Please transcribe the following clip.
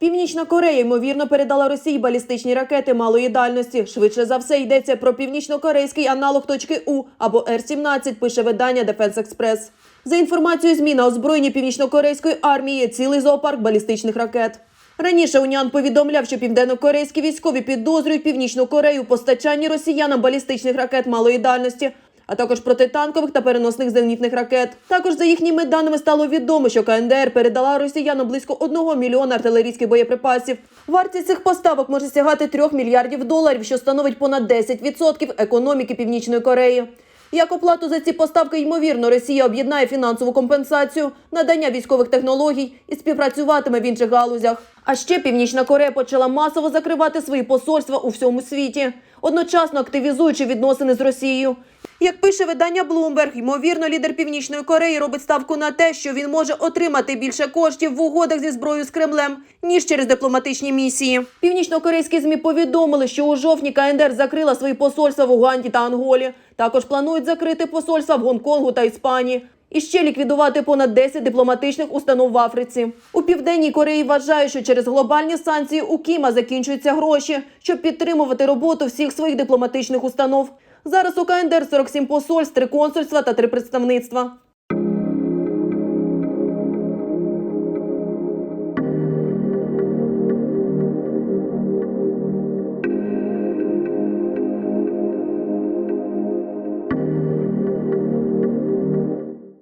Північна Корея ймовірно передала Росії балістичні ракети малої дальності. Швидше за все йдеться про північно-корейський аналог точки У або Р-17, пише видання Defense Express. За інформацією ЗМІ на озброєнні північно-корейської армії цілий зоопарк балістичних ракет. Раніше Уніан повідомляв, що південно-корейські військові підозрюють Північну Корею постачанні росіянам балістичних ракет малої дальності, а також протитанкових та переносних зенітних ракет. Також за їхніми даними стало відомо, що КНДР передала росіянам близько 1 мільйона артилерійських боєприпасів. Вартість цих поставок може сягати 3 мільярдів доларів, що становить понад 10% економіки Північної Кореї. Як оплату за ці поставки, ймовірно, Росія об'єднає фінансову компенсацію, надання військових технологій і співпрацюватиме в інших галузях. А ще Північна Корея почала масово закривати свої посольства у всьому світі, одночасно активізуючи відносини з Росією. Як пише видання Bloomberg, ймовірно, лідер Північної Кореї робить ставку на те, що він може отримати більше коштів в угодах зі зброєю з Кремлем, ніж через дипломатичні місії. Північно-корейські змі повідомили, що у жовтні КНДР закрила свої посольства в Уганді та Анголі. Також планують закрити посольства в Гонконгу та Іспанії. І ще ліквідувати понад 10 дипломатичних установ в Африці. У південній Кореї вважають, що через глобальні санкції у Кіма закінчуються гроші, щоб підтримувати роботу всіх своїх дипломатичних установ. Зараз у КНДР 47 посольств, три консульства та три представництва.